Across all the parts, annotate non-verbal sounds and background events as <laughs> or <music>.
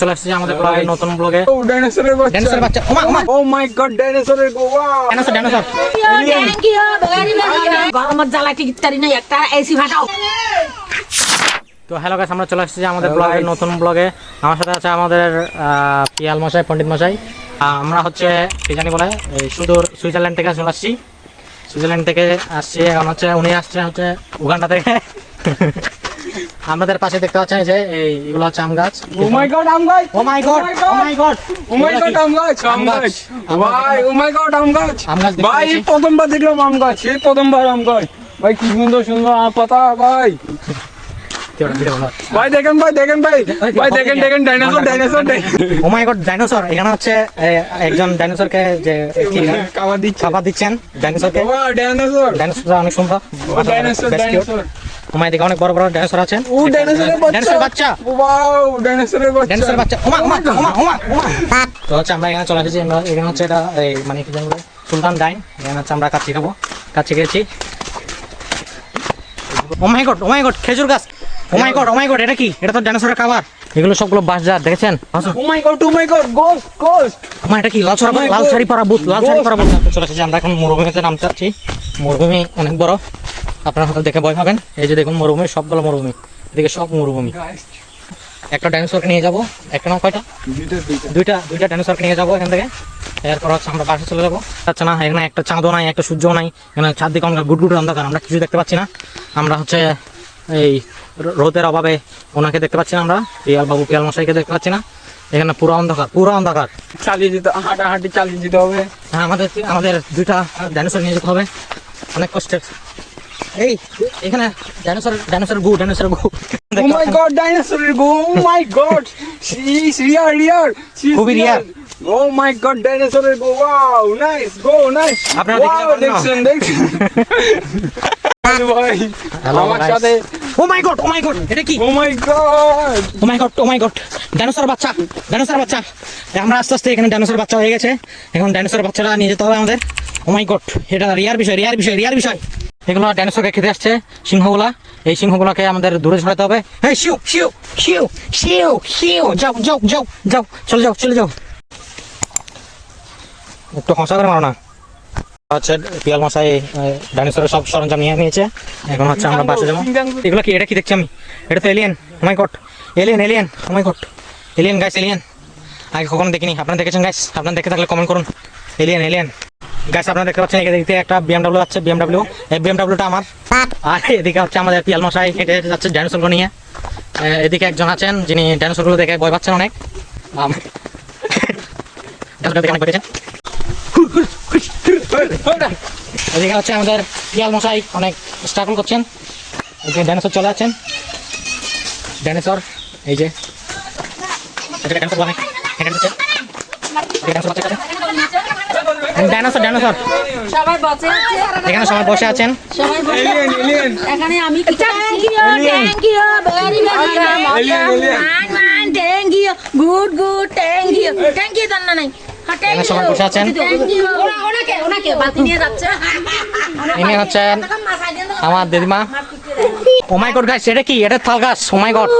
চলে আসছে আমাদের ব্লগে নতুন ব্লগে ও ডাইনোসরের বাচ্চা। ডাইনোসরের বাচ্চা। ওমা ওমা। ও মাই গড ডাইনোসরের গো ওয়াও ডাইনোসর ডাইনোসর গরমের জ্বালা নাই একটা এসি ভাটাও। তো হ্যালো গাইস আমরা চলে আসছি আমাদের ব্লগের নতুন ব্লগে আমার সাথে আছে আমাদের আহ, পিয়াল মশাই পণ্ডিত মশাই। আমরা হচ্ছে কি জানি বলে এই সুদূর সুইজারল্যান্ড থেকে চলে আসছি। সুইজারল্যান্ড থেকে আসছি এখন হচ্ছে উনি আসছে হচ্ছে উগান্ডা থেকে। আমাদের পাশে দেখতে পাচ্ছেন যে এই এগুলো হচ্ছে আম গাছ। ও মাই গড আম গাছ! ও my God oh my God. Oh my God আম গাছ আম গাছ! ভাই ও মাই গড আম গাছ! আম গাছ ভাই এই প্রথমবার দেখলাম আম গাছ এই প্রথমবার আম গাছ। ভাই কি সুন্দর সুন্দর আম পাতা ভাই! ভাই দেখেন ভাই দেখেন ভাই! ভাই দেখেন দেখেন dinosaur dinosaur oh my God dinosaur এখানে হচ্ছে একজন ডাইনোসরকে যে খাবার দিচ্ছেন ডাইনোসরকে ডাইনোসর ডাইনোসর অনেক সুন্দর। ডাইনোসর ডাইনোসর ওমাই দেখে অনেক বড় বড় ডাইনোসর আছেন ও ডাইনোসরের বাচ্চা। ডাইনোসর বাচ্চা। ওয়াও ডাইনোসরের বাচ্চা। ডাইনোসর বাচ্চা। ওমা ওমা ওমা ওমা ওমা। তো হচ্ছে আমরা এখানে চলে এসেছি। এখানে হচ্ছে এটা এই মানে কি জানব সুলতান ডাইন। এখানে হচ্ছে আমরা কাচ্চি খাব। কাচ্চি খেয়েছি। ও my god oh my god খেজুর গাছ। Oh my god oh my God এটা কি? এটা তো ডাইনোসরের খাবার এগুলো সবগুলো বাস জার দেখেছেন আসুন। ও my God oh my God ghost মা এটা কি? লাল ছড়া লাল বুথ লাল বুথ চলে এসেছি আমরা এখন মরুভূমিতে নামতে যাচ্ছি। মরুভূমি অনেক বড়। আপনারা হয়তো দেখে ভয় পাবেন। এই যে দেখুন মরুভূমি সবগুলো মরুভূমি। এদিকে সব মরুভূমি। একটা ডাইনোসরকে নিয়ে যাব। একটা না কয়টা? দুইটা দুইটা ডাইনোসরকে নিয়ে যাব এখান থেকে। এরপর হচ্ছে আমরা বাসে চলে যাব। আচ্ছা না এখানে একটা চাঁদও নাই একটা সূর্য নাই। এখানে চারদিকে আমরা গুটগুট অন্ধকার আমরা কিছু দেখতে পাচ্ছি না। আমরা হচ্ছে এই রোদের অভাবে ওনাকে দেখতে পাচ্ছি না আমরা পিয়াল বাবু পিয়াল মশাইকে দেখতে পাচ্ছি না। এখানে পুরো অন্ধকার পুরো অন্ধকার। চালিয়ে যেতে হাঁটাহাঁটি চালিয়ে যেতে হবে। হ্যাঁ আমাদের আমাদের দুইটা ডাইনোসর নিয়ে যেতে হবে। অনেক কষ্টের। এই এখানে ডাইনোসর ডাইনোসর গু ডাইনোসর গু ও মাই গড ডাইনোসরের গো ও my god is rear rare খুবই rare. Oh my God go wow nice go nice আপনারা? দেখছেন দেখছেন। ভাই Hello, আমার সাথে ও my god oh my God এটা কি? ও my God oh my God oh my God dinosaur বাচ্চা ডাইনোসর বাচ্চা। আমরা আস্তে আস্তে এখানে ডাইনোসর বাচ্চা হয়ে গেছে। এখন ডাইনোসর বাচ্চাটা নিয়ে যেতে হবে আমাদের। ও মাই গড এটা রিয়ার বিষয় রিয়ার বিষয় রিয়ার বিষয়। এগুলো ডাইনোসরকে খেতে আসছে, সিংহগুলা। এই সিংহগুলোকে আমাদের দূরে ছড়াতে হবে। এই শিউ শিউ শিউ শিউ শিউ, যাও যাও যাও যাও, চলে যাও চলে যাও। একটু হসা করে মারো না। হচ্ছে পিয়াল মশাই ডাইনোসরের সব সরঞ্জাম নিয়ে নিয়েছে। এখন হচ্ছে আমরা বাসে যাব। এগুলো কি, এটা কি দেখছি আমি? এটা তো alien my God alien alien my God alien guys alien আগে কখনো দেখিনি। আপনারা দেখেছেন গাইস আপনারা দেখে থাকলে কমেন্ট করুন। এলিয়েন এলিয়েন গাইস আপনারা দেখতে পাচ্ছেন এদিকে একটা বিএমডাব্লিউ আছে বিএমডাব্লিউ এই বিএমডাব্লিউটা আমার। আর এদিকে হচ্ছে আমাদের পিয়াল মশাই হেঁটে হেঁটে যাচ্ছে ডাইনোসরগুলো নিয়ে। এদিকে একজন আছেন যিনি ডাইনোসরগুলো দেখে ভয় পাচ্ছেন অনেক। এদিকে হচ্ছে আমাদের পিয়াল মশাই অনেক স্ট্রাগল করছেন। যে ডাইনোসর চলে যাচ্ছেন ডাইনোসর এই যে এটা ডাইনোসর অনেক হেঁটে যাচ্ছে ডাইনোসর বাচ্চা। ডাইনোসর ডাইনোসর সবাই বসে আছে। এখানে সবাই বসে আছেন। সবাই বসে এলিয়েন এলিয়েন এখানে আমি thank you thank you very very Alien, alien. মান মান thank you good good thank you thank you জানা নাই এখানে সবাই বসে আছেন। ইউ ওনাকে ওনাকে বাতি নিয়ে যাচ্ছে। ইনি হচ্ছেন আমার দিদিমা। ও মাই গড গাইস এটা কি? এটা তাল গাছ। Oh my god.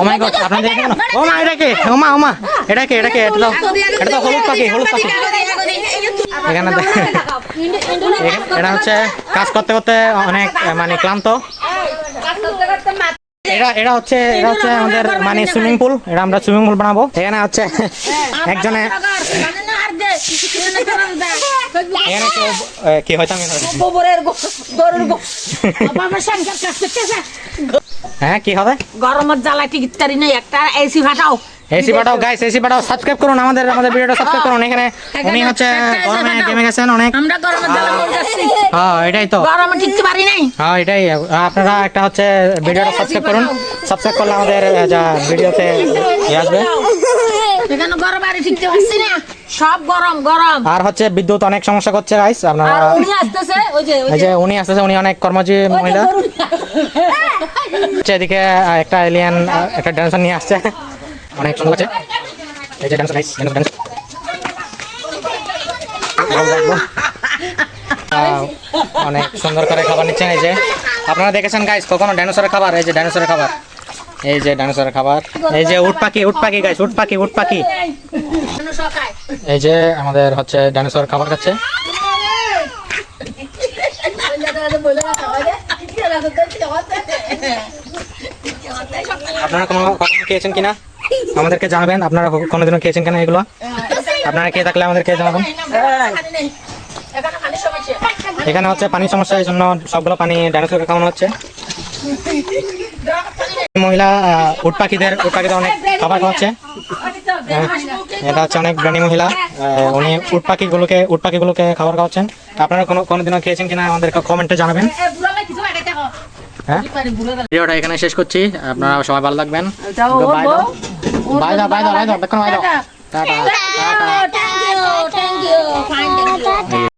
Oh my god আপনারা দেখেন ও মা এটা কি? ও মা ও মা। এটা কি এটা কি? এটা তো এটা তো হলুদ পাখি হলুদ পাখি। এখানে দেখ- এটা <laughs> হচ্ছে কাজ করতে করতে অনেক মানে ক্লান্ত। এটা এটা হচ্ছে এটা হচ্ছে আমাদের মানে সুইমিং পুল এটা আমরা সুইমিং পুল বানাবো। এখানে হচ্ছে <laughs> একজনে এখানে কেউ কি হয়তো আমি <laughs> হ্যাঁ কি হবে? গরমের জ্বালা টিকিট তারি নাই একটা এসি ভাটাও। এসি পাঠাও গাইস এসি পাঠাও সাবস্ক্রাইব করুন আমাদের আমাদের ভিডিওটা সাবস্ক্রাইব করুন এখানে উনি হচ্ছে গরমে গেমে গেছেন অনেক আমরা গরমের জ্বালা মরে যাচ্ছি। হ্যাঁ এটাই তো। গরমে টিকতে পারি নাই। হ্যাঁ এটাই আপনারা একটা হচ্ছে ভিডিওটা সাবস্ক্রাইব করুন। সাবস্ক্রাইব করলে আমাদের যা ভিডিওতে ইয়ে আসবে। এখানে গরম বাড়ি টিকতে পারছি না। সব গরম গরম। আর হচ্ছে বিদ্যুৎ অনেক সমস্যা করছে গাইস আপনারা উনি আসতেছে ওই যে ওই এই যে উনি আসতেছে উনি অনেক কর্মজীবী মহিলা। এদিকে একটা এলিয়ান একটা ড্যান্সার নিয়ে আসছে। অনেক সুন্দর আছে এই যে ড্যান্সার গাইস ড্যান্স অনেক সুন্দর করে খাবার নিচ্ছেন, এই যে। আপনারা দেখেছেন গাইস কখনো ডাইনোসরের খাবার? এই যে ডাইনোসরের খাবার। এই যে ডাইনোসরের খাবার। এই যে উট পাখি উট পাখি গাইস উট পাখি উট পাখি। এই যে আমাদের হচ্ছে ডাইনোসর খাবার খাচ্ছে। আপনারা কোনো কখনো খেয়েছেন কিনা? আমাদেরকে জানাবেন, আপনারা কোনোদিনও খেয়েছেন কিনা এগুলো? আপনারা খেয়ে থাকলে আমাদেরকে জানাবেন? এখানে হচ্ছে পানির সমস্যা এই জন্য সবগুলো পানি ডাইনোসরকে খাওয়ানো হচ্ছে। মহিলা উট পাখিদের উট পাখিদের অনেক খাবার খাওয়াচ্ছে। এটা হচ্ছে অনেক ব্রানি মহিলা উনি উট পাখিগুলোকে উট পাখিগুলোকে খাবার খাওয়াচ্ছেন। আপনারা কোনো কোনোদিনও খেয়েছেন কিনা আমাদেরকে কমেন্টে জানাবেন। হ্যাঁ? ভিডিওটা এখানে শেষ করছি। আপনারা সবাই ভালো থাকবেন। বাই দাও। বাই দাও বাই দাও বাই দাও। দেখুন বাই দাও। টাটা। টাটা।